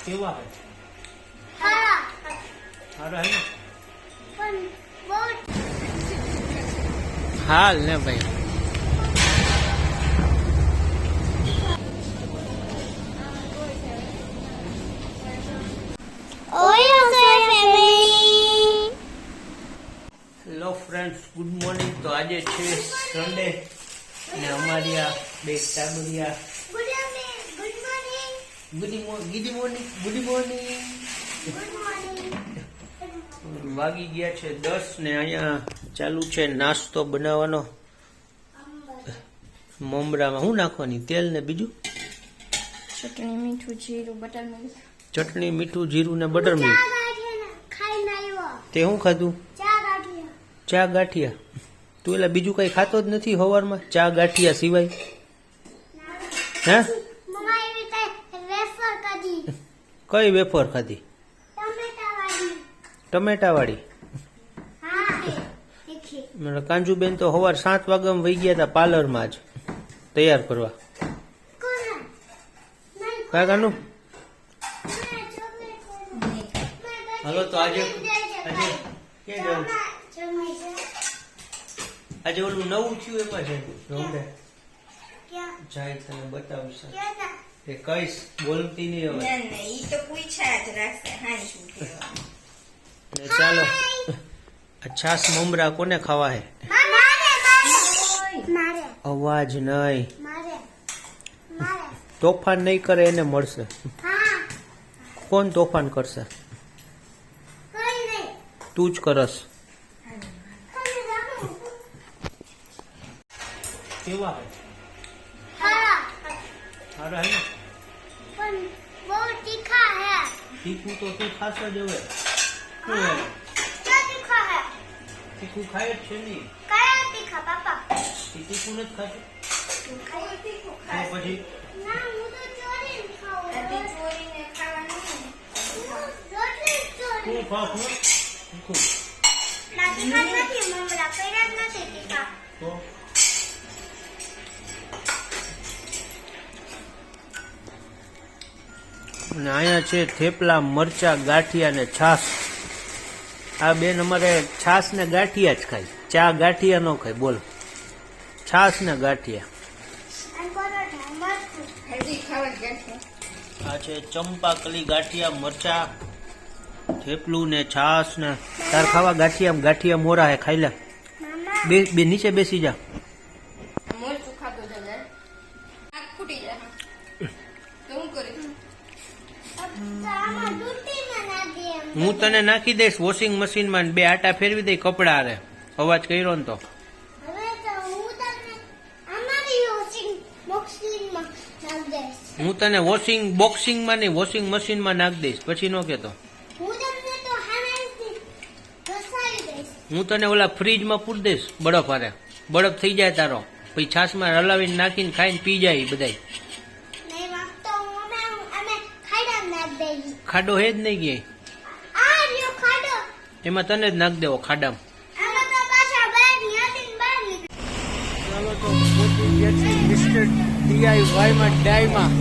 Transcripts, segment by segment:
કેવા આપે? હે ને. હાલ ને ભાઈ. હેલો ફ્રેન્ડ્સ ગુડ મોર્નિંગ તો આજે છે સન્ડે અને અમારી આ બે ટાબરિયા good morning good morning goody goody morning good morning વાગી ગયા છે દસ ને અહીંયા ચાલુ છે નાસ્તો બનાવવાનો. મમરામાં શું નાખવાની? તેલ ને બીજું? ચટણી મીઠું જીરું બટર મિલ્ક ચટણી મીઠું જીરું ને બટર મિલ્ક તે શું ખાધું? ચા ગાંઠિયા. તું એટલે બીજું કઈ ખાતો જ નથી સવારમાં ચા ગાંઠિયા સિવાય. હે? કઈ વેફર ખાધી? ટમેટા વાળી ટમેટા વાળી હા દેખી મને કાંજુબેન તો સવાર સાત વાગ્યામાં વહી ગયા હતા પાર્લરમાં જ તૈયાર કરવા. કાકાનું હલો હાલો તો આજે આજે ઓલું નવું થયું એમાં છે જાય તને બતાવીશ એ કઈશ બોલતી નહીં હવે. ના ના ઈ તો પૂછ્યા જ રાખશે. હા શું કહેવાનું ને ચાલો. છાસ મમરા કોને ખાવા હે અવાજ નહીં. મારે. મારે. તોફાન નહીં કરે એને મળશે. કોણ તોફાન કરશે? તું જ કરસ. કેવા? હે. સારા હે ને? પણ બહુ તીખા હે. તીખું તો તું ખાસ જ હવે? શું હે ક્યાં તીખા હે. તીખું ખાય જ છે નહીં કયા તીખા પાપા? તીખું નથી ખાતું? કયું તીખું તો પછી? ના હું તો ચોરીને ખાઉં. આ ચોરીને ખાવાનું હું રોટલી જ ચોરી તું ખા ખા તીખું ના તીખા નથી મમરા કર્યા નથી તીખા. તો? અને અહીંયા છે થેપલા, મરચા, ગાંઠિયા ને છાસ આ બેન અમારે છાસ ને ગાંઠિયા જ ખાય. ચા ગાંઠિયા ન ખાય, બોલ. છાસ ને ગાંઠિયા. આ છે ચંપાકલી ગાંઠિયા, મરચા, થેપલું ને છાસ ને. તાર ખાવા ગાંઠિયા ગાંઠિયા મોરા હે, ખાઈ લે. બે નીચે બેસી જા. હું તને નાખી દઈશ વોશિંગ મશીનમાં બે આટા ફેરવી દઈ કપડા હારે. અવાજ કર્યો ને તો. હું તને વોશિંગ બોક્સિંગમાં નહીં વોશિંગ મશીનમાં નાખી દઈશ. પછી નો કેતો. હું તને ઓલા ફ્રીજમાં પૂરી દઈશ બરફ હારે. બરફ થઈ જાય તારો. પછી છાશમાં હલાવીને નાખીને ખાઈને પી જાય બધાય. ખાડા હે જ નહીં ગઈ એમાં તને જ નાખ દેવો ખાડામાં. અમે તો પાછા બહાર નીકળીને બહાર નીકળી ચાલો તો ડીઆઈવાયમાં ડાયમાં.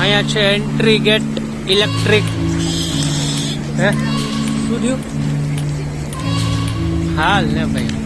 અહીંયા છે એન્ટ્રી ગેટ ઇલેક્ટ્રિક હે? શું થયું? હાલ ને ભાઈ.